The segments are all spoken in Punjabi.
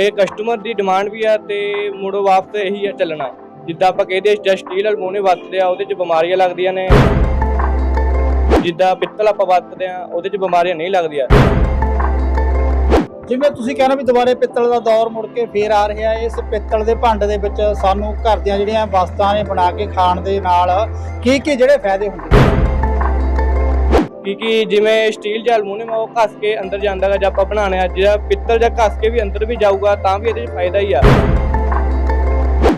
ਇਹ ਕਸਟਮਰ ਦੀ ਡਿਮਾਂਡ ਵੀ ਆ ਤੇ ਮੁੜੋ ਵਾਪਸ ਇਹੀ ਆ ਚੱਲਣਾ। ਜਿੱਦਾਂ ਆਪਾਂ ਕਹਿੰਦੇ ਜਾਂ ਸਟੀਲ ਅਲਮੋਨੇ ਵਰਤਦੇ ਆ, ਉਹਦੇ 'ਚ ਬਿਮਾਰੀਆਂ ਲੱਗਦੀਆਂ ਨੇ। ਜਿੱਦਾਂ ਪਿੱਤਲ ਆਪਾਂ ਵਰਤਦੇ ਆ, ਉਹਦੇ 'ਚ ਬਿਮਾਰੀਆਂ ਨਹੀਂ ਲੱਗਦੀਆਂ। ਜਿਵੇਂ ਤੁਸੀਂ ਕਹਿੰਦੇ ਵੀ ਦੁਬਾਰੇ ਪਿੱਤਲ ਦਾ ਦੌਰ ਮੁੜ ਕੇ ਫੇਰ ਆ ਰਿਹਾ, ਇਸ ਪਿੱਤਲ ਦੇ ਭਾਂਡੇ ਦੇ ਵਿੱਚ ਸਾਨੂੰ ਘਰ ਦੀਆਂ ਜਿਹੜੀਆਂ ਵਸਤਾਂ ਨੇ ਬਣਾ ਕੇ ਖਾਣ ਦੇ ਨਾਲ ਕੀ ਕੀ ਜਿਹੜੇ ਫਾਇਦੇ ਹੁੰਦੇ ਕਿਉਂਕਿ ਜਿਵੇਂ ਸਟੀਲ ਜਾਂ ਅਲਮੋਨੀਅਮ ਆ, ਉਹ ਘਸ ਕੇ ਅੰਦਰ ਜਾਂਦਾ ਗਾ ਜੇ ਆਪਾਂ ਬਣਾਉਣੇ ਆ ਜਿਹੜਾ ਪਿੱਤਲ ਜਾਂ ਘਸ ਕੇ ਵੀ ਅੰਦਰ ਵੀ ਜਾਊਗਾ ਤਾਂ ਵੀ ਇਹਦੇ 'ਚ ਫਾਇਦਾ ਹੀ ਆ।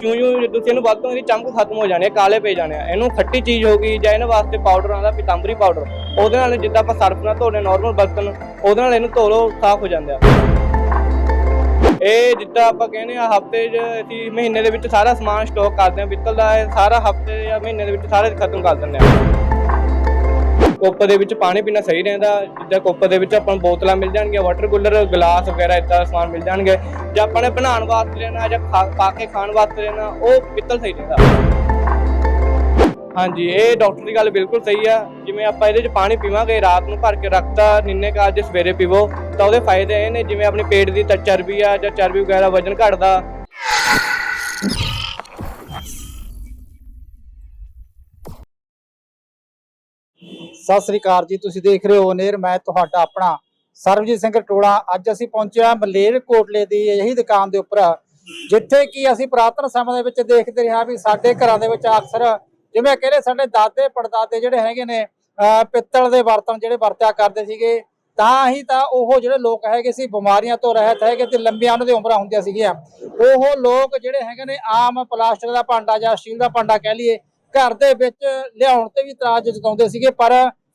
ਕਿਉਂ ਕਿਉਂ ਤੁਸੀਂ ਇਹਨੂੰ ਵਰਤੋਗੇ ਇਹਦੀ ਚਮਕ ਖਤਮ ਹੋ ਜਾਣੀ ਆ ਕਾਲੇ ਪੈ ਜਾਣੇ ਆ। ਇਹਨੂੰ ਖੱਟੀ ਚੀਜ਼ ਹੋ ਗਈ ਜਾਂ ਇਹਨਾਂ ਵਾਸਤੇ ਪਾਊਡਰ ਆਉਂਦਾ ਪਿਤੰਬਰੀ ਪਾਊਡਰ ਉਹਦੇ ਨਾਲ ਜਿੱਦਾਂ ਆਪਾਂ ਸਰਫ ਨਾਲ ਧੋਣੇ ਨਾਰਮਲ ਬਰਤਨ ਉਹਦੇ ਨਾਲ ਇਹਨੂੰ ਧੋ ਲਓ ਸਾਫ਼ ਹੋ ਜਾਂਦੇ ਆ। ਇਹ ਜਿੱਦਾਂ ਆਪਾਂ ਕਹਿੰਦੇ ਆ ਹਫ਼ਤੇ 'ਚ ਅਸੀਂ ਮਹੀਨੇ ਦੇ ਵਿੱਚ ਸਾਰਾ ਸਮਾਨ ਸਟਾਕ ਕਰਦੇ ਆ ਪਿੱਤਲ ਦਾ ਇਹ ਸਾਰਾ ਹਫ਼ਤੇ ਜਾਂ ਮਹੀਨੇ ਦੇ ਵਿੱਚ ਸਾਰੇ ਖਤਮ ਕਰ ਦਿੰਦੇ ਆ। ਕੋਪ ਦੇ ਵਿੱਚ ਪਾਣੀ ਪੀਣਾ ਸਹੀ ਰਹਿੰਦਾ, ਜਿੱਦਾਂ ਕੋਪ ਦੇ ਵਿੱਚ ਆਪਾਂ ਨੂੰ ਬੋਤਲਾਂ ਮਿਲ ਜਾਣਗੀਆਂ ਵਾਟਰ ਕੂਲਰ ਗਲਾਸ ਵਗੈਰਾ ਇਦਾਂ ਦਾ ਸਮਾਨ ਮਿਲ ਜਾਣਗੇ, ਜੇ ਆਪਾਂ ਨੇ ਬਣਾਉਣ ਵਾਸਤੇ ਲੈਣਾ ਜਾਂ ਖਾ- ਪਾ ਕੇ ਖਾਣ ਵਾਸਤੇ ਲੈਣਾ, ਉਹ ਪਿੱਤਲ ਸਹੀ ਰਹਿੰਦਾ। ਹਾਂਜੀ, ਇਹ ਡਾਕਟਰ ਦੀ ਗੱਲ ਬਿਲਕੁਲ ਸਹੀ ਆ। ਜਿਵੇਂ ਆਪਾਂ ਇਹਦੇ 'ਚ ਪਾਣੀ ਪੀਵਾਂਗੇ, ਰਾਤ ਨੂੰ ਭਰ ਕੇ ਰੱਖਤਾ, ਨਿੰਨੇ ਕਾ ਜੇ ਸਵੇਰੇ ਪੀਵੋ, ਤਾਂ ਉਹਦੇ ਫਾਇਦੇ ਇਹ ਨੇ, ਜਿਵੇਂ ਆਪਣੇ ਪੇਟ ਦੀ ਤਾਂ ਚਰਬੀ ਆ ਜਾਂ ਚਰਬੀ ਵਗੈਰਾ ਵਜਨ ਘਟਦਾ ਸਤਿ ਸ੍ਰੀ ਅਕਾਲ ਜੀ, ਤੁਸੀਂ ਦੇਖ ਰਹੇ ਹੋ ਨੇਰ, ਮੈਂ ਤੁਹਾਡਾ ਆਪਣਾ ਸਰਬਜੀਤ ਸਿੰਘ ਟੋਲਾ ਅੱਜ ਅਸੀਂ ਪਹੁੰਚਿਆ ਹਾਂ ਮਲੇਰ ਕੋਟਲੇ ਦੀ ਇਹੀ ਦੁਕਾਨ ਦੇ ਉੱਪਰ, ਜਿੱਥੇ ਕਿ ਅਸੀਂ ਪੁਰਾਤਨ ਸਮੇਂ ਦੇ ਵਿੱਚ ਦੇਖਦੇ ਰਿਹਾ ਵੀ ਸਾਡੇ ਘਰਾਂ ਦੇ ਵਿੱਚ ਅਕਸਰ ਜਿਵੇਂ ਕਹਿੰਦੇ ਸਾਡੇ ਦਾਦੇ ਪੜਦਾਦੇ ਜਿਹੜੇ ਹੈਗੇ ਨੇ ਪਿੱਤਲ ਦੇ ਬਰਤਨ ਜਿਹੜੇ ਵਰਤਿਆ ਕਰਦੇ ਸੀਗੇ, ਤਾਂ ਹੀ ਤਾਂ ਉਹ ਜਿਹੜੇ ਲੋਕ ਹੈਗੇ ਸੀ ਬਿਮਾਰੀਆਂ ਤੋਂ ਰਹਿਤ ਹੈਗੇ ਤੇ ਲੰਬੀਆਂ ਉਹਨਾਂ ਦੀ ਉਮਰਾਂ ਹੁੰਦੀਆਂ ਸੀਗੀਆਂ। ਉਹ ਲੋਕ ਜਿਹੜੇ ਹੈਗੇ ਨੇ ਆਮ ਪਲਾਸਟਿਕ ਦਾ ਭਾਂਡਾ ਜਾਂ ਸਟੀਲ ਦਾ ਭਾਂਡਾ ਕਹਿ ਲਈਏ, ਘਰ ਦੇ ਵਿੱਚ ਲਿਆਉਣ ਤੇ ਵੀ ਤਰਾਜ ਜਤਾਉਂਦੇ ਸੀਗੇ, ਪਰ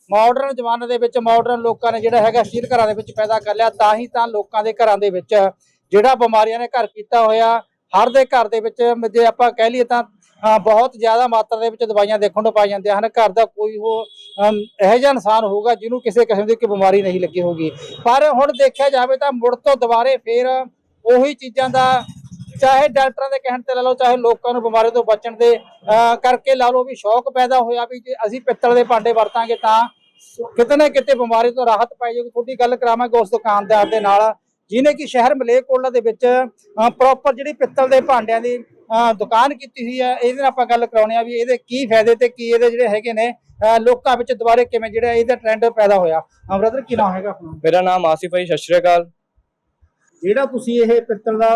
ਮਾਡਰਨ ਜ਼ਮਾਨੇ ਦੇ ਵਿੱਚ ਮਾਡਰਨ ਲੋਕਾਂ ਨੇ ਜਿਹੜਾ ਹੈਗਾ ਸਟੀਲ ਘਰਾਂ ਦੇ ਵਿੱਚ ਪੈਦਾ ਕਰ ਲਿਆ, ਤਾਂ ਹੀ ਤਾਂ ਲੋਕਾਂ ਦੇ ਘਰਾਂ ਦੇ ਵਿੱਚ ਜਿਹੜਾ ਬਿਮਾਰੀਆਂ ਨੇ ਘਰ ਕੀਤਾ ਹੋਇਆ, ਹਰ ਦੇ ਘਰ ਦੇ ਵਿੱਚ ਜੇ ਆਪਾਂ ਕਹਿ ਲਈਏ ਤਾਂ ਬਹੁਤ ਜ਼ਿਆਦਾ ਮਾਤਰਾ ਦੇ ਵਿੱਚ ਦਵਾਈਆਂ ਦੇਖਣ ਨੂੰ ਪਾਈ ਜਾਂਦੀਆਂ ਹਨ। ਘਰ ਦਾ ਕੋਈ ਉਹ ਇਹੋ ਜਿਹਾ ਇਨਸਾਨ ਹੋਊਗਾ ਜਿਹਨੂੰ ਕਿਸੇ ਕਿਸਮ ਦੀ ਕੋਈ ਬਿਮਾਰੀ ਨਹੀਂ ਲੱਗੀ ਹੋਊਗੀ। ਪਰ ਹੁਣ ਦੇਖਿਆ ਜਾਵੇ ਤਾਂ ਮੁੜ ਤੋਂ ਦੁਬਾਰੇ ਫੇਰ ਉਹੀ ਚੀਜ਼ਾਂ ਦਾ, ਚਾਹੇ ਡਾਕਟਰਾਂ ਦੇ ਕਹਿਣ ਤੇ ਲਾ ਲਓ, ਚਾਹੇ ਲੋਕਾਂ ਨੂੰ ਬਿਮਾਰੀ ਤੋਂ ਬਚਣ ਦੇ ਕਰਕੇ ਲਾ ਲਓ ਵੀ ਸ਼ੌਕ ਪੈਦਾ ਹੋਇਆ ਵੀ ਜੇ ਅਸੀਂ ਪਿੱਤਲ ਦੇ ਭਾਂਡੇ ਵਰਤਾਂਗੇ ਤਾਂ ਕਿਤੇ ਨਾ ਕਿਤੇ ਬਿਮਾਰੀ ਤੋਂ ਰਾਹਤ ਪਾਈ ਜਾਊਗੀ। ਤੁਹਾਡੀ ਗੱਲ ਕਰਾਵਾਂਗੇ ਉਸ ਦੁਕਾਨਦਾਰ ਦੇ ਨਾਲ। ਜਿਹਨੇ ਕਿ ਸ਼ਹਿਰ ਮਲੇਰਕੋਟਲਾ ਦੇ ਵਿੱਚ ਪ੍ਰੋਪਰ ਜਿਹੜੀ ਪਿੱਤਲ ਦੇ ਭਾਂਡਿਆਂ ਦੀ ਦੁਕਾਨ ਕੀਤੀ ਹੋਈ ਹੈ ਇਹਦੇ ਨਾਲ ਆਪਾਂ ਗੱਲ ਕਰਾਉਣੀ ਆ ਵੀ ਇਹਦੇ ਕੀ ਫਾਇਦੇ ਤੇ ਕੀ ਇਹਦੇ ਜਿਹੜੇ ਹੈਗੇ ਨੇ ਲੋਕਾਂ ਵਿੱਚ ਦੁਬਾਰੇ ਕਿਵੇਂ ਜਿਹੜਾ ਇਹਦਾ ਟ੍ਰੈਂਡ ਪੈਦਾ ਹੋਇਆ। ਬ੍ਰਦਰ ਕੀ ਨਾਮ ਹੈਗਾ ਆਪਣਾ? ਮੇਰਾ ਨਾਮ ਆਸਿਫ ਹੈ ਸਤਿ ਸ਼੍ਰੀ ਅਕਾਲ। ਜਿਹੜਾ ਤੁਸੀਂ ਇਹ ਪਿੱਤਲ ਦਾ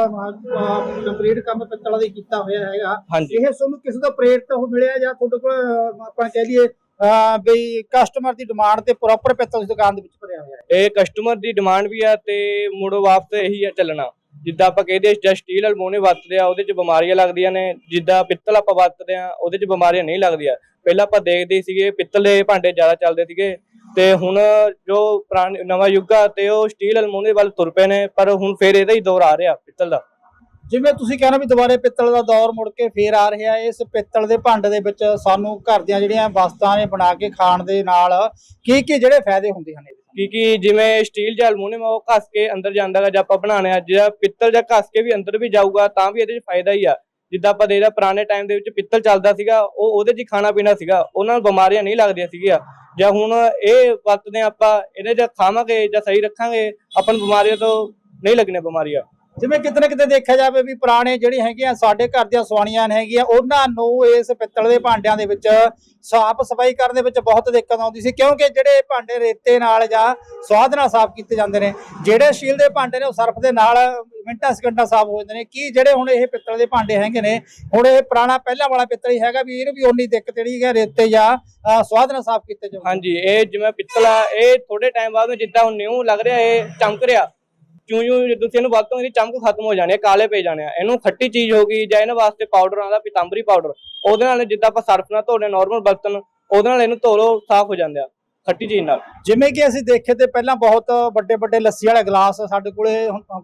ਕੰਪਲੀਟ ਕੰਮ ਪਿੱਤਲ ਦਾ ਕੀਤਾ ਹੋਇਆ ਹੈਗਾ ਹਾਂਜੀ। ਇਹ ਤੁਹਾਨੂੰ ਕਿਸੇ ਤੋਂ ਪ੍ਰੇਰਿਤ ਹੋ ਮਿਲਿਆ ਜਾਂ ਤੁਹਾਡੇ ਕੋਲ ਆਪਾਂ ਕਹਿ ਲਈਏ ਅਹ, ਵੀ ਕਸਟਮਰ ਦੀ ਡਿਮਾਂਡ ਤੇ ਪ੍ਰੋਪਰ ਪਿੱਤਲ ਦੀ ਦੁਕਾਨ ਦੇ ਵਿੱਚ ਭਰਿਆ ਹੋਇਆ ਹੈ। ਇਹ ਕਸਟਮਰ ਦੀ ਡਿਮਾਂਡ ਵੀ ਆ ਤੇ ਮੁੜੋ ਵਾਪਸ ਇਹੀ ਆ ਚੱਲਣਾ। ਜਿੱਦਾਂ ਆਪਾਂ ਕਹਿੰਦੇ ਜਾਂ ਸਟੀਲ ਅਲਮੋਨੇ ਵਰਤਦੇ ਆ ਉਹਦੇ 'ਚ ਬਿਮਾਰੀਆਂ ਲੱਗਦੀਆਂ ਨੇ। ਜਿੱਦਾਂ ਪਿੱਤਲ ਆਪਾਂ ਵਰਤਦੇ ਆ ਉਹਦੇ 'ਚ ਬਿਮਾਰੀਆਂ ਨਹੀਂ ਲੱਗਦੀਆਂ। ਪਹਿਲਾਂ ਆਪਾਂ ਦੇਖਦੇ ਸੀਗੇ ਪਿੱਤਲ ਦੇ ਭਾਂਡੇ ਜ਼ਿਆਦਾ ਚੱਲਦੇ ਸੀਗੇ। ਤੇ ਹੁਣ ਜੋ ਪੁਰਾਣਾ ਨਵਾਂ ਯੁੱਗ ਆ ਤੇ ਉਹ ਸਟੀਲ ਅਲਮੋਨੇ ਵੱਲ ਤੁਰ ਪਏ ਨੇ ਪਰ ਹੁਣ ਫੇਰ ਇਹਦਾ ਹੀ ਦੌਰ ਆ ਰਿਹਾ ਪਿੱਤਲ ਦਾ। ਜਿਵੇਂ ਤੁਸੀਂ ਕਹਿੰਦੇ ਵੀ ਦੁਬਾਰੇ ਪਿੱਤਲ ਦਾ ਦੌਰ ਮੁੜ ਕੇ ਫੇਰ ਆ ਰਿਹਾ ਹੈ ਇਸ ਪਿੱਤਲ ਦੇ ਭਾਂਡੇ ਦੇ ਵਿੱਚ ਸਾਨੂੰ ਘਰ ਦੀਆਂ ਜਿਹੜੀਆਂ ਵਸਤਾਂ ਨੇ ਬਣਾ ਕੇ ਖਾਣ ਦੇ ਨਾਲ ਕੀ ਕੀ ਜਿਹੜੇ ਫਾਇਦੇ ਹੁੰਦੇ ਹਨ ਇਹਦੇ ਕਿਉਂਕਿ ਜਿਵੇਂ ਸਟੀਲ ਜਾਂ ਅਲਮੋਨੀਅਮ ਉਹ ਘਸ ਕੇ ਅੰਦਰ ਜਾਂਦਾ ਗਾ ਜੇ ਆਪਾਂ ਬਣਾਉਣੇ ਆ ਜਿਹੜਾ ਪਿੱਤਲ ਜਾਂ ਘਸ ਕੇ ਵੀ ਅੰਦਰ ਵੀ ਜਾਊਗਾ ਤਾਂ ਵੀ ਇਹਦੇ 'ਚ ਫਾਇਦਾ ਹੀ ਆ। ਜਿੱਦਾਂ ਆਪਾਂ ਦੇਖਦਾ ਪੁਰਾਣੇ ਟਾਈਮ ਦੇ ਵਿੱਚ ਪਿੱਤਲ ਚੱਲਦਾ ਸੀਗਾ, ਉਹ ਉਹਦੇ 'ਚ ਹੀ ਖਾਣਾ ਪੀਣਾ ਸੀਗਾ ਉਹਨਾਂ ਨੂੰ ਬਿਮਾਰੀਆਂ ਨਹੀਂ ਲੱਗਦੀਆਂ ਸੀਗੀਆਂ। ਜਾਂ ਹੁਣ ਇਹ ਵਰਤਦੇ ਹਾਂ ਆਪਾਂ ਇਹਨੇ 'ਚ ਖਾਵਾਂਗੇ ਜਾਂ ਸਹੀ ਰੱਖਾਂਗੇ, ਆਪਾਂ ਨੂੰ ਬਿਮਾਰੀਆਂ ਤੋਂ ਨਹੀਂ ਲੱਗਣੀਆਂ ਬਿਮਾਰੀਆਂ। ਜਿਵੇਂ ਕਿਤੇ ਨਾ ਕਿਤੇ ਦੇਖਿਆ ਜਾਵੇ ਵੀ ਪੁਰਾਣੇ ਜਿਹੜੇ ਹੈਗੇ ਆ ਸਾਡੇ ਘਰ ਦੀਆਂ ਸਵਾਣੀਆਂ ਹੈਗੀਆਂ ਉਹਨਾਂ ਨੂੰ ਇਸ ਪਿੱਤਲ ਦੇ ਭਾਂਡਿਆਂ ਦੇ ਵਿੱਚ ਸਾਫ਼ ਸਫ਼ਾਈ ਕਰਨ ਦੇ ਵਿੱਚ ਬਹੁਤ ਦਿੱਕਤ ਆਉਂਦੀ ਸੀ ਕਿਉਂਕਿ ਜਿਹੜੇ ਭਾਂਡੇ ਰੇਤੇ ਨਾਲ ਜਾਂ ਸਵਾਦ ਨਾਲ ਸਾਫ਼ ਕੀਤੇ ਜਾਂਦੇ ਨੇ ਜਿਹੜੇ ਸ਼ੀਲ ਦੇ ਭਾਂਡੇ ਨੇ ਉਹ ਸਰਫ ਦੇ ਨਾਲ ਮਿੰਟਾਂ ਸਕਿੰਟਾਂ ਸਾਫ਼ ਹੋ ਜਾਂਦੇ ਨੇ ਕੀ ਜਿਹੜੇ ਹੁਣ ਇਹ ਪਿੱਤਲ ਦੇ ਭਾਂਡੇ ਹੈਗੇ ਨੇ ਹੁਣ ਇਹ ਪੁਰਾਣਾ ਪਹਿਲਾਂ ਵਾਲਾ ਪਿੱਤਲ ਹੀ ਹੈਗਾ ਵੀ ਇਹਨੂੰ ਵੀ ਓਨੀ ਦਿੱਕਤ ਜਿਹੜੀ ਹੈ ਰੇਤੇ ਜਾਂ ਅਹ, ਸਵਾਦ ਨਾਲ ਸਾਫ਼ ਕੀਤੇ ਜਾਓ ਹਾਂਜੀ ਇਹ ਜਿਵੇਂ ਪਿੱਤਲ ਆ ਇਹ ਥੋੜੇ ਟਾਈਮ ਬਾਅਦ ਜਿੱਦਾਂ ਹੁਣ ਨਿਊ ਲੱਗ ਰਿਹਾ ਇਹ ਚਮਕ ਰਿਹਾ ਕਿਉਂ ਕਿਉਂ ਜੇ ਤੁਸੀਂ ਇਹਨੂੰ ਵਰਤੋਗੇ ਇਹਦੀ ਚਮਕ ਖਤਮ ਹੋ ਜਾਣੀ ਆ ਕਾਲੇ ਪੈ ਜਾਣੇ ਆ। ਇਹਨੂੰ ਖੱਟੀ ਚੀਜ਼ ਹੋ ਗਈ ਜਾਂ ਇਹਨਾਂ ਵਾਸਤੇ ਪਾਊਡਰ ਆਉਂਦਾ ਪਿਤੰਬਰੀ ਪਾਊਡਰ ਉਹਦੇ ਨਾਲ ਜਿੱਦਾਂ ਆਪਾਂ ਸਰਫ ਨਾਲ ਧੋਣੇ ਨਾਰਮਲ ਬਰਤਨ ਉਹਦੇ ਨਾਲ ਇਹਨੂੰ ਧੋ ਲਓ ਸਾਫ਼ ਹੋ ਜਾਂਦੇ ਆ ਖੱਟੀ ਚੀਜ਼ ਨਾਲ। ਜਿਵੇਂ ਕਿ ਅਸੀਂ ਦੇਖੇ ਤੇ ਪਹਿਲਾਂ ਬਹੁਤ ਵੱਡੇ ਵੱਡੇ ਲੱਸੀ ਵਾਲੇ ਗਲਾਸ ਸਾਡੇ ਕੋਲੇ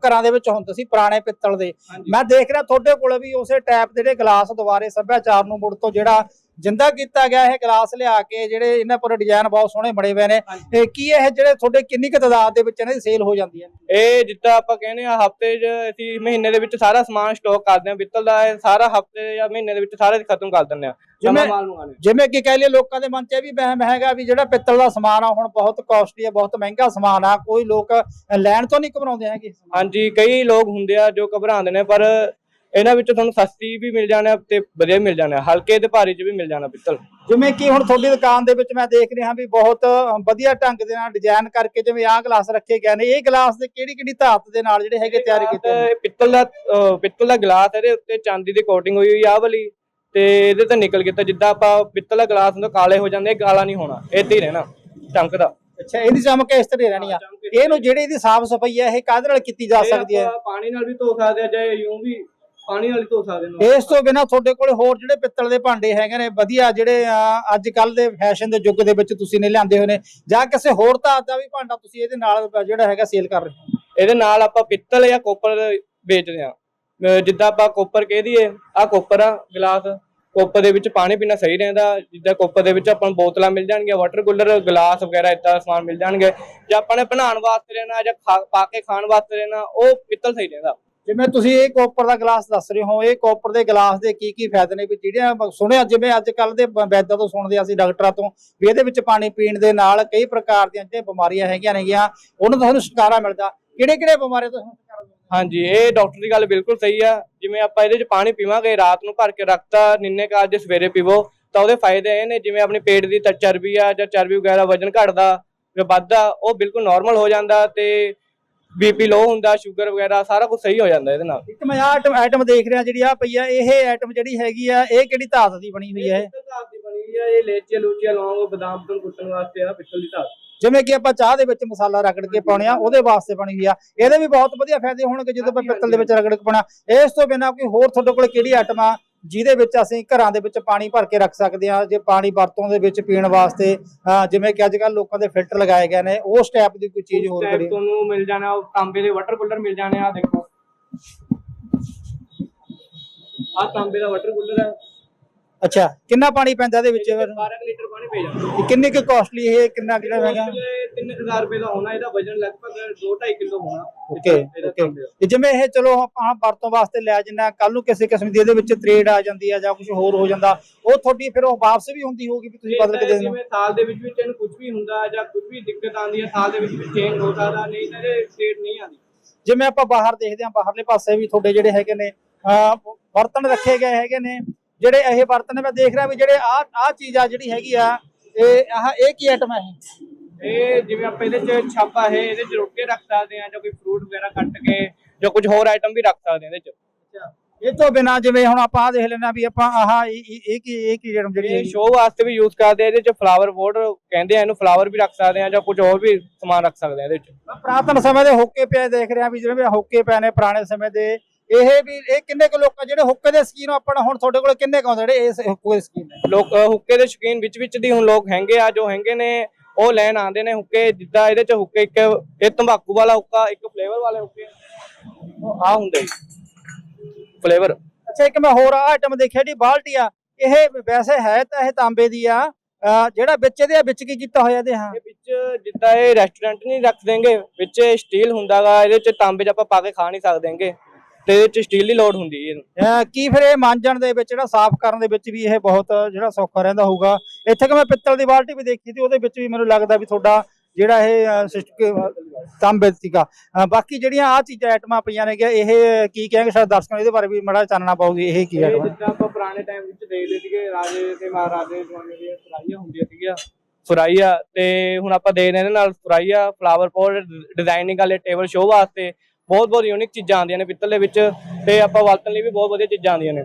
ਘਰਾਂ ਦੇ ਵਿੱਚ ਹੁੰਦੇ ਸੀ ਪੁਰਾਣੇ ਪਿੱਤਲ ਦੇ। ਮੈਂ ਦੇਖ ਰਿਹਾ ਤੁਹਾਡੇ ਕੋਲੇ ਵੀ ਉਸੇ ਟਾਈਪ ਦੇ ਜਿਹੜੇ ਗਲਾਸ ਦੁਬਾਰੇ ਸੱਭਿਆਚਾਰ ਨੂੰ ਮੁੜ ਤੋਂ ਜਿਹੜਾ ਜਿੰਦਾ ਕੀਤਾ ਗਿਆ ਇਹ ਗਲਾਸ ਲਿਆ ਕੇ ਜਿਹੜੇ ਇਹਨਾਂ ਪਰ ਡਿਜ਼ਾਈਨ ਬਹੁਤ ਸੋਹਣੇ ਬਣੇ ਹੋਏ ਨੇ। ਇਹ ਕੀ ਇਹ ਜਿਹੜੇ ਤੁਹਾਡੇ ਕਿੰਨੀ ਕੁ ਤਾਦਾਦ ਦੇ ਵਿੱਚ ਇਹਨਾਂ ਦੀ ਸੇਲ ਹੋ ਜਾਂਦੀ ਹੈ? ਇਹ ਜਿੱਦਾਂ ਆਪਾਂ ਕਹਿੰਦੇ ਆ ਹਫ਼ਤੇ 'ਚ ਅਸੀਂ ਮਹੀਨੇ ਦੇ ਵਿੱਚ ਸਾਰਾ ਸਮਾਨ ਸਟਾਕ ਕਰਦੇ ਆ ਪਿੱਤਲ ਦਾ ਇਹ ਸਾਰਾ ਹਫ਼ਤੇ ਜਾਂ ਮਹੀਨੇ ਦੇ ਵਿੱਚ ਸਾਰਾ ਖਤਮ ਕਰ ਦਿੰਦੇ ਆ ਜਿਵੇਂ- ਜਿਵੇਂ ਕਿ ਕਹਿ ਲਈਏ ਲੋਕਾਂ ਦੇ ਮਨ 'ਚ ਇਹ ਵੀ ਵਹਿਮ ਹੈਗਾ ਵੀ ਜਿਹੜਾ ਪਿੱਤਲ ਦਾ ਸਮਾਨ ਆ ਹੁਣ ਬਹੁਤ ਕਾਸਟਲੀ ਹੈ ਬਹੁਤ ਮਹਿੰਗਾ ਸਮਾਨ ਆ। ਕੋਈ ਲੋਕ ਲੈਣ ਤੋਂ ਨਹੀਂ ਘਬਰਾਉਂਦੇ ਹੈਗੇ। ਹਾਂਜੀ ਕਈ ਲੋਕ ਹੁੰਦੇ ਆ ਜੋ ਘਬਰਾਉਂਦੇ ਨੇ ਪਰ ਇਹਨਾਂ ਵਿੱਚ ਤੁਹਾਨੂੰ ਸਸਤੀ ਵੀ ਮਿਲ ਜਾਣਾ ਤੇ ਵਧੀਆ ਮਿਲ ਜਾਣਾ ਹਲਕੇ ਤੇ ਭਾਰੀ 'ਚ ਵੀ ਮਿਲ ਜਾਣਾ ਪਿੱਤਲ। ਜਿਵੇਂ ਕਿ ਹੁਣ ਤੁਹਾਡੀ ਦੁਕਾਨ ਦੇ ਵਿੱਚ ਮੈਂ ਦੇਖ ਰਿਹਾ ਵੀ ਬਹੁਤ ਵਧੀਆ ਢੰਗ ਦੇ ਨਾਲ ਡਿਜ਼ਾਈਨ ਕਰਕੇ ਜਿਵੇਂ ਆਹ ਗਲਾਸ ਰੱਖੇ ਗਏ ਨੇ ਇਹ ਗਲਾਸ ਦੇ ਕਿਹੜੀ ਕਿਹੜੀ ਧਾਤ ਦੇ ਨਾਲ ਜਿਹੜੇ ਹੈਗੇ ਤਿਆਰ ਕੀਤੇ ਨੇ? ਇਹ ਪਿੱਤਲ ਦਾ ਪਿੱਤਲ ਦਾ ਗਲਾਸ ਇਹਦੇ ਉੱਤੇ ਚਾਂਦੀ ਦੀ ਕੋਟਿੰਗ ਹੋਈ ਹੋਈ ਆ ਆਹ ਵਾਲੀ ਤੇ ਇਹਦੇ ਤੇ ਨਿਕਲ ਕੀਤਾ ਜਿੱਦਾਂ ਆਪਾਂ ਪਿੱਤਲ ਦਾ ਗਲਾਸ ਹੁੰਦਾ ਕਾਲੇ ਹੋ ਜਾਂਦੇ ਕਾਲਾ ਨਹੀਂ ਹੋਣਾ ਏਦਾਂ ਹੀ ਰਹਿਣਾ ਚਮਕਦਾ ਅੱਛਾ ਇਹਦੀ ਚਮਕ ਇਸ ਤਰ੍ਹਾਂ ਰਹਿਣੀ ਆ। ਇਹਨੂੰ ਜਿਹੜੀ ਇਹਦੀ ਸਾਫ਼ ਸਫ਼ਾਈ ਹੈ ਇਹ ਕਾਹਦੇ ਨਾਲ ਕੀਤੀ ਜਾ ਸਕਦੀ ਹੈ? ਪਾਣੀ ਨਾਲ ਵੀ ਧੋ ਸਕਦੇ ਆ ਜਾਂ ਯੂੰ ਵੀ ਪਾਣੀ ਨਾਲ ਹੀ ਧੋ ਸਕਦੇ ਨੇ। ਇਸ ਤੋਂ ਬਿਨਾ ਤੁਹਾਡੇ ਕੋਲ ਹੋਰ ਜਿਹੜੇ ਪਿੱਤਲ ਦੇ ਭਾਂਡੇ ਹੈਗੇ ਨੇ ਵਧੀਆ ਜਿਹੜੇ ਅੱਜ ਕੱਲ ਦੇ ਫੈਸ਼ਨ ਦੇ ਯੁੱਗ ਦੇ ਵਿੱਚ ਤੁਸੀਂ ਨੇ ਲਿਆਂਦੇ ਹੋਏ ਨੇ ਜਾਂ ਕਿਸੇ ਹੋਰ ਧਾਤ ਦਾ ਵੀ ਭਾਂਡਾ ਤੁਸੀਂ ਇਹਦੇ ਨਾਲ ਜਿਹੜਾ ਹੈਗਾ ਸੇਲ ਕਰ ਰਹੇ ਹੋ? ਇਹਦੇ ਨਾਲ ਆਪਾਂ ਪਿੱਤਲ ਜਾਂ ਕੋਪਰ ਵੇਚਦੇ ਆ ਜਿੱਦਾਂ ਆਪਾਂ ਕੋਪਰ ਕਹਿ ਦਈਏ ਆ ਕੋਪਰ ਆ ਗਲਾਸ। ਕੋਪਰ ਦੇ ਵਿੱਚ ਪਾਣੀ ਪੀਣਾ ਸਹੀ ਰਹਿੰਦਾ। ਜਿੱਦਾਂ ਕੋਪਰ ਦੇ ਵਿੱਚ ਆਪਾਂ ਨੂੰ ਬੋਤਲਾਂ ਮਿਲ ਜਾਣਗੀਆਂ ਵਾਟਰ ਕੂਲਰ ਗਲਾਸ ਵਗੈਰਾ ਇਦਾਂ ਸਮਾਨ ਮਿਲ ਜਾਣਗੇ। ਜੇ ਆਪਾਂ ਨੇ ਬਣਾਉਣ ਵਾਸਤੇ ਲੈਣਾ ਜਾਂ ਖਾ- ਪਾ ਕੇ ਖਾਣ ਵਾਸਤੇ ਲੈਣਾ ਉਹ ਪਿੱਤਲ ਸਹੀ ਰਹਿੰਦਾ। ਜਿਵੇਂ ਤੁਸੀਂ ਇਹ ਕੋਪਰ ਦਾ ਗਲਾਸ ਦੱਸ ਰਹੇ ਹੋ, ਇਹ ਕੋਪਰ ਦੇ ਗਲਾਸ ਦੇ ਕੀ ਕੀ ਫਾਇਦੇ ਨੇ ਵੀ ਜਿਹੜੀਆਂ ਸੁਣਿਆ, ਜਿਵੇਂ ਅੱਜ ਕੱਲ ਦੇ ਬ- ਵੈਦਾਂ ਤੋਂ ਸੁਣਦੇ ਅਸੀਂ ਡਾਕਟਰਾਂ ਤੋਂ ਵੀ ਇਹਦੇ ਵਿੱਚ ਪਾਣੀ ਪੀਣ ਦੇ ਨਾਲ ਕਈ ਪ੍ਰਕਾਰ ਦੀਆਂ ਜਿਹੜੀਆਂ ਬਿਮਾਰੀਆਂ ਹੈਗੀਆਂ ਨੇਗੀਆਂ, ਉਹਨਾਂ ਤੋਂ ਸਾਨੂੰ ਛੁਟਕਾਰਾ ਮਿਲਦਾ। ਕਿਹੜੇ ਕਿਹੜੇ ਬਿਮਾਰੀਆਂ ਤੋਂ ਛੁਟਕਾਰਾ ਹਾਂਜੀ, ਇਹ ਡਾਕਟਰ ਦੀ ਗੱਲ ਬਿਲਕੁਲ ਸਹੀ ਆ। ਜਿਵੇਂ ਆਪਾਂ ਇਹਦੇ 'ਚ ਪਾਣੀ ਪੀਵਾਂਗੇ, ਰਾਤ ਨੂੰ ਭਰ ਕੇ ਰੱਖਤਾ, ਨਿੰਨੇ ਕਾਜ ਜੇ ਸਵੇਰੇ ਪੀਵੋ, ਤਾਂ ਉਹਦੇ ਫਾਇਦੇ ਇਹ ਨੇ, ਜਿਵੇਂ ਆਪਣੀ ਪੇਟ ਦੀ ਤ- ਚਰਬੀ ਆ ਜਾਂ ਚਰਬੀ ਵਗੈਰਾ ਵਜਨ ਘਟਦਾ ਜਾਂ ਵੱਧਦਾ, ਉਹ ਬਿਲਕੁਲ ਨਾਰਮਲ ਹੋ ਜਾਂਦਾ ਤੇ ਬੀਪੀ ਲੋ ਹੁੰਦਾ ਸ਼ੂਗਰ ਵਗੈਰਾ ਸਾਰਾ ਕੁਝ ਸਹੀ ਹੋ ਜਾਂਦਾ ਇਹਦੇ ਨਾਲ। ਇੱਕ ਮੈਂ ਆਹ ਆਈਟਮ ਆਈਟਮ ਦੇਖ ਰਿਹਾ ਜਿਹੜੀ ਆ ਪਈ ਆ ਇਹ ਆਈਟਮ ਜਿਹੜੀ ਹੈਗੀ ਆ ਇਹ ਕਿਹੜੀ ਧਾਤ ਦੀ ਬਣੀ ਹੋਈ ਹੈ? ਪਿੱਤਲ ਧਾਤ ਦੀ ਬਣੀ ਹੋਈ ਆ ਇਹ ਲੇਚੀਆਂ ਲੂਚੀਆਂ ਲੌਂਗ ਬਦਾਮ ਤੋਂ ਕੁੱਟਣ ਵਾਸਤੇ ਆ ਪਿੱਤਲ ਦੀ ਧਾਤ। ਜਿਵੇਂ ਕਿ ਆਪਾਂ ਚਾਹ ਦੇ ਵਿੱਚ ਮਸਾਲਾ ਰਗੜ ਕੇ ਪਾਉਣੇ ਆ ਉਹਦੇ ਵਾਸਤੇ ਬਣੀ ਹੋਈ ਆ। ਇਹਦੇ ਵੀ ਬਹੁਤ ਵਧੀਆ ਫਾਇਦੇ ਹੋਣਗੇ ਜਦੋਂ ਆਪਾਂ ਪਿੱਤਲ ਦੇ ਵਿੱਚ ਰਗੜ ਕੇ ਪਾਉਣਾ। ਇਸ ਤੋਂ ਬਿਨਾਂ ਕੋਈ ਹੋਰ ਤੁਹਾਡੇ ਕੋਲ ਕਿਹੜੀ ਆਈਟਮ ਆ? ਜਿਹਦੇ ਵਿੱਚ ਅਸੀਂ ਘਰਾਂ ਦੇ ਵਿੱਚ ਪਾਣੀ ਭਰ ਕੇ ਰੱਖ ਸਕਦੇ ਆ ਜੇ ਪਾਣੀ ਵਰਤੋਂ ਦੇ ਵਿੱਚ ਪੀਣ ਵਾਸਤੇ ਜਿਵੇਂ ਕਿ ਅੱਜ ਕੱਲ ਲੋਕਾਂ ਦੇ ਫਿਲਟਰ ਲਗਾਏ ਗਏ ਨੇ ਉਸ ਟਾਈਪ ਦੀ ਕੋਈ ਚੀਜ਼ ਹੋਰ ਕਰੀ ਤੁਹਾਨੂੰ ਮਿਲ ਜਾਣਾ ਉਹ ਤਾਂਬੇ ਦੇ ਵਾਟਰ ਕੂਲਰ ਮਿਲ ਜਾਣੇ ਆ ਦੇਖੋ। ਆ ਤਾਂਬੇ ਦਾ ਵਾਟਰ ਕੂਲਰ ਹੈ। ਅੱਛਾ ਕਿੰਨਾ ਪਾਣੀ ਪੈਂਦਾ ਇਹਦੇ ਵਿੱਚ? 12 ਲੀਟਰ ਪਾਣੀ ਪੈ ਜਾਂਦਾ ਕਿੰਨੇ ਕੁ ਕਾਸਟਲੀ ਇਹ ਕਿੰਨਾ ਕਿਹੜਾ ਹੈਗਾ? 3000 ਰੁਪਏ ਦਾ ਹੋਣਾ ਇਹਦਾ ਵਜਨ ਲਗਭਗ 2.5 ਕਿਲੋ ਹੋਣਾ। Okay okay. ਤੇ ਜਿਵੇਂ ਇਹ ਚਲੋ ਆਪਾਂ ਵਰਤੋਂ ਵਾਸਤੇ ਲੈ ਜਿੰਨਾ ਕੱਲ ਨੂੰ ਕਿਸੇ ਕਿਸਮ ਦੀ ਇਹਦੇ ਵਿੱਚ ਤਰੇੜ ਆ ਜਾਂਦੀ ਆ ਜਾਂ ਕੁਝ ਹੋਰ ਹੋ ਜਾਂਦਾ ਉਹ ਤੁਹਾਡੀ ਫਿਰ ਉਹ ਵਾਪਸ ਵੀ ਹੁੰਦੀ ਹੋਊਗੀ ਵੀ ਤੁਸੀਂ ਬਦਲ ਕੇ ਦੇ ਦੇਣਾ ਜਿਵੇਂ ਸਾਲ ਦੇ ਵਿੱਚ ਵਿੱਚ ਇਹਨੂੰ ਕੁਝ ਵੀ ਹੁੰਦਾ ਜਾਂ ਕੁਝ ਵੀ ਦਿੱਕਤ ਆਉਂਦੀ ਹੈ ਸਾਲ ਦੇ ਵਿੱਚ ਵਿੱਚ ਚੇਂਜ ਹੋ ਸਕਦਾ ਨਹੀਂ ਤਾਂ ਇਹ ਸਟੇਟ ਨਹੀਂ ਆਉਂਦੀ। ਜਿਵੇਂ ਆਪਾਂ ਬਾਹਰ ਦੇਖਦੇ ਹਾਂ ਬਾਹਰਲੇ ਪਾਸੇ ਵੀ ਤੁਹਾਡੇ ਜਿਹੜੇ ਹੈਗੇ ਨੇ ਬਰਤਨ ਰੱਖੇ ਗਏ ਹੈਗੇ ਨੇ ਜਿਹੜੇ ਇਹ ਬਰਤਨ ਮੈਂ ਦੇਖ ਰਿਹਾ ਵੀ ਜਿਹੜੇ ਆ ਆ ਚੀਜ਼ ਆ ਜਿਹੜੀ ਹੈਗੀ ਆ ਇਹ ਆਹ ਇਹ ਕੀ ਆਈਟਮ ਹੈ ਇਹ ਜਿਵੇਂ ਆਪਾਂ ਇਹਦੇ ਚ ਛਾਪਾ ਹੈ ਇਹਦੇ ਚ ਰੋਕ ਕੇ ਰੱਖ ਸਕਦੇ ਆ ਜਾਂ ਕੋਈ ਫਰੂਟ ਵਗੈਰਾ ਕੱਟ ਕੇ ਜਾਂ ਕੁਝ ਹੋਰ ਆਈਟਮ ਵੀ ਰੱਖ ਸਕਦੇ ਆ ਇਹਦੇ ਚ। ਇਹ ਤੋਂ ਬਿਨਾ ਜਿਵੇਂ ਹੁਣ ਆਪਾਂ ਆਹ ਦੇਖ ਲੈਣਾ ਵੀ ਆਪਾਂ ਆਹ ਇਹ ਕੀ ਇਹ ਕੀ ਜਿਹੜੀ ਇਹ ਹੈਗੀ? ਸ਼ੋਅ ਵਾਸਤੇ ਵੀ ਯੂਜ਼ ਕਰਦੇ ਆ ਇਹਦੇ ਚ ਫਲਾਵਰ ਬੋਰਡ ਕਹਿੰਦੇ ਆ ਇਹਨੂੰ ਫਲਾਵਰ ਵੀ ਰੱਖ ਸਕਦੇ ਆ ਜਾਂ ਕੁਝ ਹੋਰ ਵੀ ਸਮਾਨ ਰੱਖ ਸਕਦੇ ਆ ਇਹਦੇ ਚ। ਪੁਰਾਤਨ ਸਮੇਂ ਦੇ ਹੁੱਕੇ ਪਏ ਦੇਖ ਰਿਹਾ ਵੀ ਜਿਹੜੇ ਹੁੱਕੇ ਪਏ ਨੇ ਪੁਰਾਣੇ ਸਮੇਂ ਦੇ ਇਹ ਵੀ ਇਹ ਕਿੰਨੇ ਕੁ ਲੋਕ ਆ ਜਿਹੜੇ ਹੁੱਕੇ ਦੇ ਸਕੀਨ ਆਪਣਾ ਹੁਣ ਤੁਹਾਡੇ ਕੋਲ ਕਿੰਨੇ ਕੁ ਆਉਂਦੇ ਜਿਹੜੇ ਇਸ ਹੁੱਕੇ ਦੇ ਸਕੀਨ ਨੇ? ਲੋਕ ਹੁੱਕੇ ਦੇ ਸ਼ੌਕੀਨ ਵਿੱਚ ਵਿੱਚ ਦੀ ਹੁਣ ਲੋਕ ਹੈਗੇ ਆ ਜੋ ਹੈਗੇ ਨੇ ਉਹ ਲੈਣ ਆਉਂਦੇ ਨੇ ਹੁੱਕੇ ਜਿੱਦਾਂ ਇਹਦੇ ਚ ਹੁੱਕੇ ਇੱਕ ਇਹ ਤੰਬਾਕੂ ਵਾਲਾ ਹੁੱਕਾ ਇੱਕ ਫਲੇਵਰ ਵਾਲੇ ਹੁੱਕੇ। ਆ ਹੁੰਦੇ ਫਲੇਵਰ ਅੱਛਾ ਇੱਕ ਮੈਂ ਹੋਰ ਆਈਟਮ ਦੇਖਿਆ ਜਿਹੜੀ ਬਾਲਟੀ ਆ। ਇਹ ਵੈਸੇ ਹੈ ਤਾਂ ਇਹ ਤਾਂਬੇ ਦੀ ਆ। ਜਿਹੜਾ ਵਿੱਚ ਇਹਦੇ ਵਿੱਚ ਕੀ ਕੀਤਾ ਹੋਇਆ ਇਹਦੇ ਹਾਂ? ਇਹ ਵਿੱਚ ਜਿੱਦਾਂ ਇਹ ਰੈਸਟੋਰੈਂਟ ਨਹੀਂ ਰੱਖ ਦੇਂਗੇ ਵਿੱਚ ਸਟੀਲ ਹੁੰਦਾਗਾ ਇਹਦੇ ਚ ਤਾਂਬੇ ਚ ਆਪਾਂ ਪਾ ਕੇ ਖਾ ਨਹੀਂ ਸਕਦੇਗੇ ਤੇ ਇਹਦੇ ਚ ਸਟੀਲ ਦੀ ਲੋਡ ਹੁੰਦੀ ਹੈ ਇਹਨੂੰ। ਅਹ ਕੀ ਫਿਰ ਇਹ ਮਾਂਜਣ ਦੇ ਵਿੱਚ ਜਿਹੜਾ ਸਾਫ਼ ਕਰਨ ਦੇ ਵਿੱਚ ਵੀ ਇਹ ਬਹੁਤ ਜਿਹੜਾ ਸੌਖਾ ਰਹਿੰਦਾ ਹੋਊਗਾ। ਇੱਥੇ ਕਿ ਮੈਂ ਪਿੱਤਲ ਦੀ ਬਾਲਟੀ ਵੀ ਦੇਖੀ ਸੀ ਉਹਦੇ ਵਿੱਚ ਵੀ ਮੈਨੂੰ ਲੱਗਦਾ ਵੀ ਤੁਹਾਡਾ ਜਿਹੜਾ ਇਹ ਅਹ, ਸਿਸਟ- ਤਾਂਬੇ ਸੀਗਾ। ਬਾਕੀ ਜਿਹੜੀਆਂ ਆ ਚੀਜ਼ਾਂ ਆਈਟਮਾਂ ਪਈਆਂ ਨੇ ਇਹ ਕੀ ਕਹਾਂਗੇ ਸਾਡੇ ਦਰਸ਼ਕਾਂ ਨੂੰ ਇਹਦੇ ਬਾਰੇ ਵੀ ਮੜਾ ਚਾਨਣਾ ਪਾਉਗੀ ਇਹ ਕੀ ਇਹ ਹੈ ਜਿੱਦਾਂ ਆਪਾਂ ਪੁਰਾਣੇ ਟਾਈਮ ਵਿੱਚ ਦੇਖਦੇ ਸੀਗੇ ਰਾਜੇ ਤੇ ਮਹਾਰਾਜੇ ਜਮਾਨੇ ਦੀਆਂ ਸੁਰਾਈਆਂ ਹੁੰਦੀਆਂ ਸੀਗੀਆਂ। ਸੁਰਾਈਆ ਤੇ ਹੁਣ ਆਪਾਂ ਦੇਖਦੇ ਇਹਦੇ ਨਾਲ ਸੁਰਾਈਆ ਫਲਾਵਰ ਪੋਟ ਡਿਜ਼ਾਈਨਿੰਗ ਵਾਲੇ ਟੇਬਲ ਸ਼ੋਅ ਵਾਸਤੇ ਬਹੁਤ ਬਹੁਤ ਯੂਨਿਕ ਚੀਜ਼ਾਂ ਆਉਂਦੀਆਂ ਨੇ ਪਿੱਤਲ ਦੇ ਵਿੱਚ ਤੇ ਆਪਾਂ ਵਰਤਣ ਲਈ ਵੀ ਬਹੁਤ ਵਧੀਆ ਚੀਜ਼ਾਂ ਆਉਂਦੀਆਂ ਨੇ।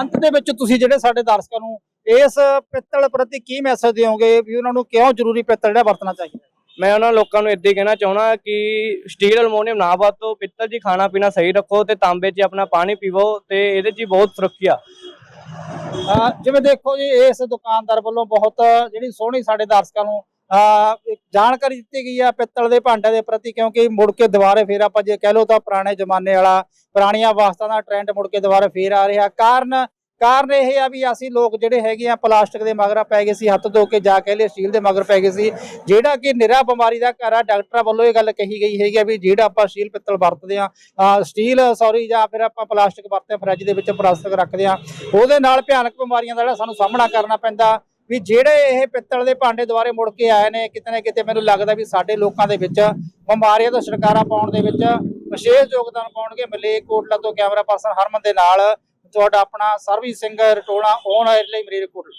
ਅੰਤ ਦੇ ਵਿੱਚ ਤੁਸੀਂ ਜਿਹੜੇ ਸਾਡੇ ਦਰਸ਼ਕਾਂ ਨੂੰ ਇਸ ਪਿੱਤਲ ਪ੍ਰਤੀ ਕੀ ਮੈਸੇਜ ਦਿਓਗੇ ਵੀ ਉਹਨਾਂ ਨੂੰ ਕਿਉਂ ਜ਼ਰੂਰੀ ਪਿੱਤਲ ਜਿਹੜਾ ਵਰਤਣਾ ਚਾਹੀਦਾ? ਮੈਂ ਉਹਨਾਂ ਲੋਕਾਂ ਨੂੰ ਇੱਦਾਂ ਹੀ ਕਹਿਣਾ ਚਾਹੁੰਦਾ ਕਿ ਸਟੀਲ ਅਲਮੋਨੀਅਮ ਨਾ ਵਰਤੋ ਪਿੱਤਲ ਹੀ ਖਾਣਾ ਪੀਣਾ ਸਹੀ ਰੱਖੋ ਤੇ ਤਾਂਬੇ 'ਚ ਆਪਣਾ ਪਾਣੀ ਪੀਵੋ ਤੇ ਇਹਦੇ 'ਚ ਬਹੁਤ ਸੁਰੱਖਿਆ ਜਿਵੇਂ ਦੇਖੋ ਜੀ ਇਸ ਦੁਕਾਨਦਾਰ ਵੱਲੋਂ ਬਹੁਤ ਜਿਹੜੀ ਸੋਹਣੀ ਸਾਡੇ ਦਰਸ਼ਕਾਂ ਨੂੰ ਜਾਣਕਾਰੀ ਦਿੱਤੀ ਗਈ ਆ ਪਿੱਤਲ ਦੇ ਭਾਂਡੇ ਦੇ ਪ੍ਰਤੀ ਕਿਉਂਕਿ ਮੁੜ ਕੇ ਦੁਬਾਰੇ ਫੇਰ ਆਪਾਂ ਜੇ ਕਹਿ ਲਓ ਤਾਂ ਪੁਰਾਣੇ ਜ਼ਮਾਨੇ ਵਾਲਾ, ਪੁਰਾਣੀਆਂ ਵਸਤਾਂ ਦਾ ਟ੍ਰੈਂਡ ਮੁੜ ਕੇ ਦੁਬਾਰੇ ਫੇਰ ਆ ਰਿਹਾ। ਕਾਰਨ ਕਾਰਨ ਇਹ ਆ ਵੀ ਅਸੀਂ ਲੋਕ ਜਿਹੜੇ ਹੈਗੇ ਆ ਪਲਾਸਟਿਕ ਦੇ ਮਗਰ ਪੈ ਗਏ ਸੀ, ਹੱਥ ਧੋ ਕੇ ਜਾ ਕੇ ਲਈ ਸਟੀਲ ਦੇ ਮਗਰ ਪੈ ਗਏ ਸੀ। ਜਿਹੜਾ ਕਿ ਨਿਰਾ ਬਿਮਾਰੀ ਦਾ ਘਰ ਆ, ਡਾਕਟਰਾਂ ਵੱਲੋਂ ਇਹ ਗੱਲ ਕਹੀ ਗਈ ਹੈਗੀ ਆ ਵੀ ਜਿਹੜਾ ਆਪਾਂ ਸਟੀਲ ਪਿੱਤਲ ਵਰਤਦੇ ਆ ਸਟੀਲ ਸੌਰੀ ਜਾਂ ਫਿਰ ਆਪਾਂ ਪਲਾਸਟਿਕ ਵਰਤਦੇ ਆ ਫਰਿੱਜ ਦੇ ਵਿੱਚ ਪਲਾਸਟਿਕ ਰੱਖਦੇ ਆ, ਉਹਦੇ ਨਾਲ ਭਿਆਨਕ ਬਿਮਾਰੀਆਂ ਦਾ ਜਿਹੜਾ ਸਾਨੂੰ ਸਾਹਮਣਾ ਕਰਨਾ ਪੈਂਦਾ। ਵੀ ਜਿਹੜੇ ਇਹ ਪਿੱਤਲ ਦੇ ਭਾਂਡੇ ਦੁਆਰੇ ਮੁੜ ਕੇ ਆਏ ਨੇ, ਕਿਤੇ ਨਾ ਕਿਤੇ ਮੈਨੂੰ ਲੱਗਦਾ ਵੀ ਸਾਡੇ ਲੋਕਾਂ ਦੇ ਵਿੱਚ ਬਿਮਾਰੀਆਂ ਤੋਂ ਛੁਟਕਾਰਾ ਪਾਉਣ ਦੇ ਵਿੱਚ ਵਿਸ਼ੇਸ਼ ਯੋਗਦਾਨ ਪਾਉਣਗੇ। ਮਲੇਰਕੋਟਲਾ ਤੋਂ ਕੈਮਰਾ ਪਰਸਨ ਹਰਮਨ ਦੇ ਨਾਲ, ਤੁਹਾਡਾ ਆਪਣਾ ਸਰਵੀ ਸਿੰਘ, ਰਟੋਲਾ ਔਨ ਆਇਰ ਲਈ ਮਲੇਰਕੋਟਲਾ